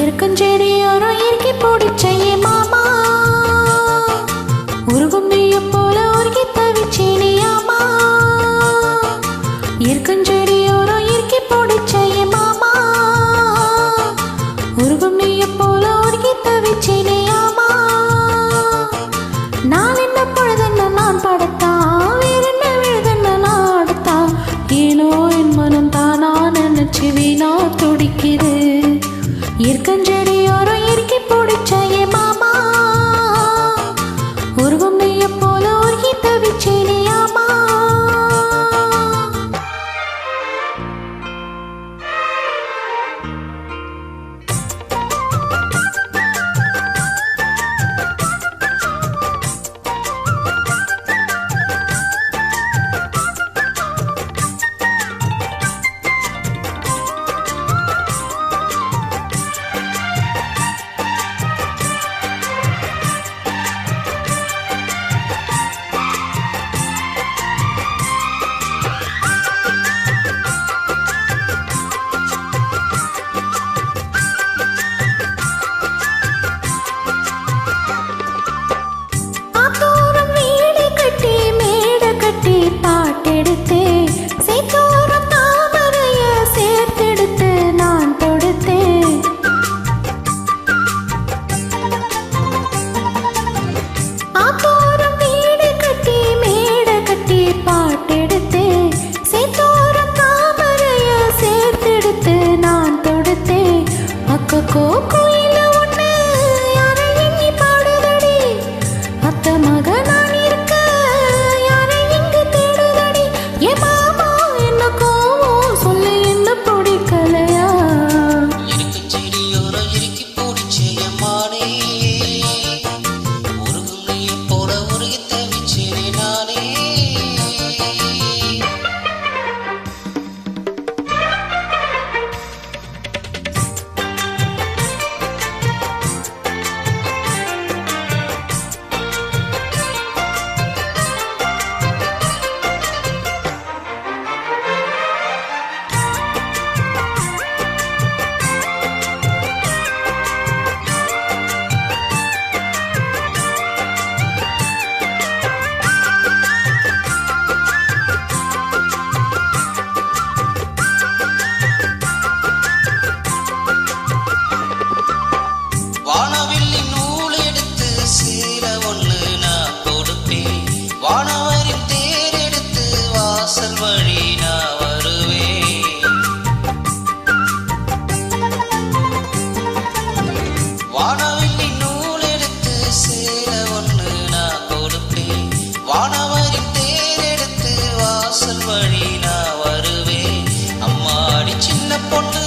இருக்கஞ்செடி ஒரு இயற்கை பிடிச்சையே மாமா. இருக்கின்ற கோயில் ஒன்று யாரை எண்ணி பாடுதடி? அத்த மகன் வானவில்லி நூல் எடுத்து சேர ஒன்று நான் கொடுப்பேன். வானவரின் தேர் எடுத்து நான் வருவேன். அம்மாடி சின்ன பொண்ணு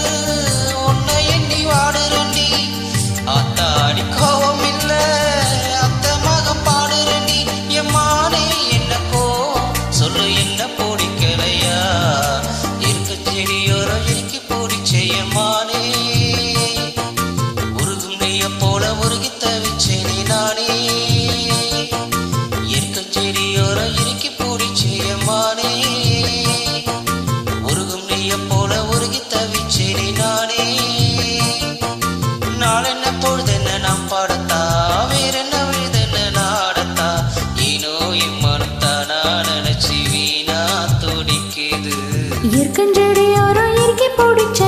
கஞ்சடி யாரோ இறுக்கி பிடிச்ச?